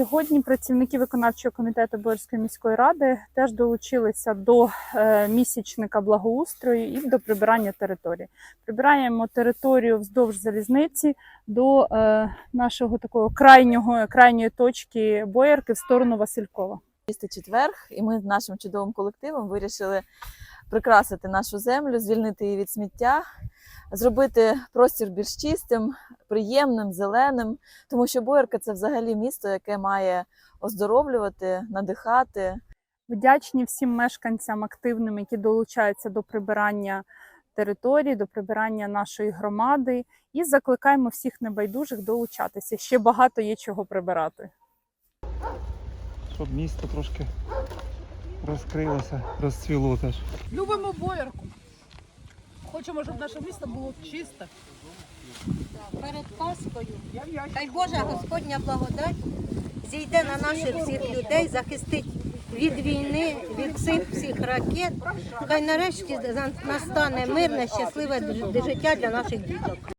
Сьогодні працівники виконавчого комітету Боярської міської ради теж долучилися до е, місячника благоустрою і до прибирання території. Прибираємо територію вздовж залізниці до е, нашого такого крайнього крайньої точки Боярки в сторону Василькова. Чистий четверг, і ми з нашим чудовим колективом вирішили прикрасити нашу землю, звільнити її від сміття, зробити простір більш чистим, приємним, зеленим, тому що Боярка це взагалі місто, яке має оздоровлювати, надихати. Вдячні всім мешканцям активним, які долучаються до прибирання території, до прибирання нашої громади, і закликаємо всіх небайдужих долучатися. Ще багато є чого прибирати. щоб місто трошки розкрилося, розцвіло теж. Любимо боярку. Хочемо, щоб наше місто було чисте. перед Пасхою. Дай Божа Господня благодать зійде на наших всіх людей, захистить від війни, від цих всіх ракет. Хай нарешті настане мирне, щасливе життя для наших діток.